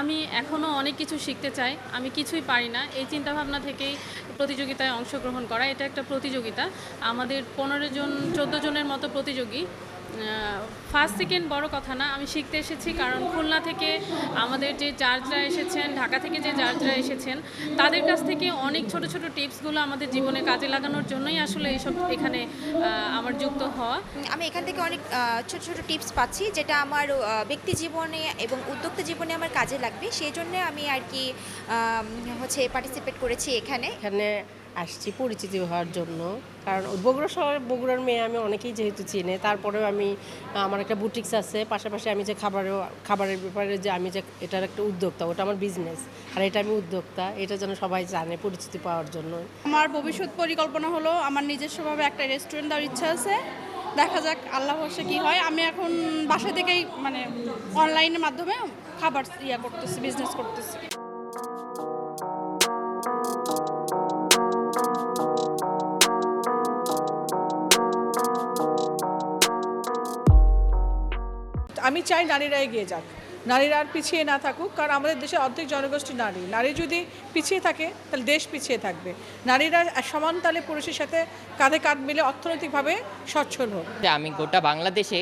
আমি এখনও অনেক কিছু শিখতে চাই। আমি কিছুই পারি না। এই চিন্তাভাবনা থেকেই প্রতিযোগিতায় অংশগ্রহণ করা, এটা একটা প্রতিযোগিতা। আমাদের পনেরো জন, চোদ্দ জনের মতো প্রতিযোগী। ফার্স্ট সেকেন্ড বড় কথা না আমি শিখতে এসেছি কারণ খুলনা থেকে আমাদের যে জাজরা এসেছেন ঢাকা থেকে যে জাজরা এসেছেন তাদের কাছ থেকে অনেক ছোট ছোট টিপসগুলো আমাদের জীবনে কাজে লাগানোর জন্যই আসলে এইসব এখানে আমার যুক্ত হওয়া। আমি এখান থেকে অনেক ছোট ছোট টিপস পাচ্ছি যেটা আমার ব্যক্তি জীবনে এবং উদ্যোক্তা জীবনে আমার কাজে লাগবে। সেই জন্য আমি আর কি হচ্ছে পার্টিসিপেট করেছি এখানে। এখানে আসছি পরিচিতি হওয়ার জন্য। কারণ বগুড়া শহর বগুড়ার মেয়ে আমি অনেকেই যেহেতু চিনে, তারপরেও আমি, আমার একটা বুটিক্স আছে, পাশাপাশি আমি যে খাবারেও, খাবারের ব্যাপারে যে আমি যে এটার একটা উদ্যোক্তা, ওটা আমার বিজনেস আর এটা আমি উদ্যোক্তা, এটা যেন সবাই জানে পরিচিতি পাওয়ার জন্য। আমার ভবিষ্যৎ পরিকল্পনা হলো, আমার নিজস্বভাবে একটা রেস্টুরেন্ট দেওয়ার ইচ্ছা আছে। দেখা যাক, আল্লাহ ভরসা কী হয়। আমি এখন বাসা থেকেই মানে অনলাইনের মাধ্যমে খাবার ইয়া করতেছি বিজনেস করতেছি। আমি চাই নারীরা এগিয়ে যাক। নারীরা আর পিছিয়ে না থাকুক, কারণ আমাদের দেশে অর্ধেক জনগোষ্ঠী নারী। নারী যদি পিছিয়ে থাকে, তাহলে দেশ পিছিয়ে থাকবে। নারীরা সমান তালে পুরুষের সাথে কাঁধে কাঁধ মিলে অর্থনৈতিকভাবে সচ্ছল হোক। আমি গোটা বাংলাদেশে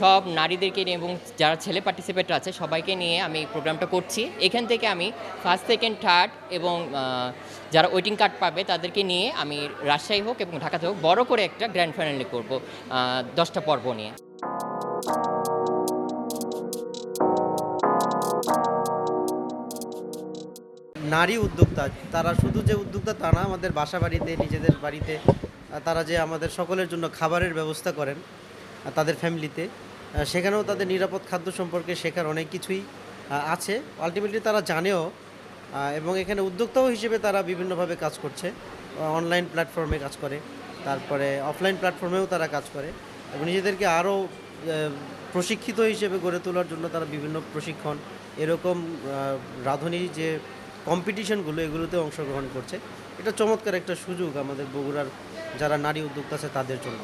সব নারীদেরকে নিয়ে এবং যারা ছেলে পার্টিসিপেট আছে, সবাইকে নিয়ে আমি প্রোগ্রামটা করছি। এখান থেকে আমি ফার্স্ট সেকেন্ড থার্ড এবং যারা ওয়েটিং কার্ড পাবে তাদেরকে নিয়ে আমি রাজশাহী হোক এবং ঢাকাতে হোক বড় করে একটা গ্র্যান্ড ফাইনালি করব দশটা পর্ব নিয়ে। নারী উদ্যোক্তা, তারা শুধু যে উদ্যোক্তা তা না, আমাদের বাসা বাড়িতে, নিজেদের বাড়িতে তারা যে আমাদের সকলের জন্য খাবারের ব্যবস্থা করেন তাদের ফ্যামিলিতে সেখানেও তাদের নিরাপদ খাদ্য সম্পর্কে শেখার অনেক কিছুই আছে। আলটিমেটলি তারা জানেও এবং এখানে উদ্যোক্তাও হিসেবে তারা বিভিন্নভাবে কাজ করছে। অনলাইন প্ল্যাটফর্মে কাজ করে, তারপরে অফলাইন প্ল্যাটফর্মেও তারা কাজ করে, এবং নিজেদেরকে আরও প্রশিক্ষিত হিসেবে গড়ে তোলার জন্য তারা বিভিন্ন প্রশিক্ষণ, এরকম রাঁধুনি যে কম্পিটিশনগুলো এগুলোতে অংশগ্রহণ করছে। এটা চমৎকার একটা সুযোগ আমাদের বগুড়ার যারা নারী উদ্যোক্তা আছে তাদের জন্য।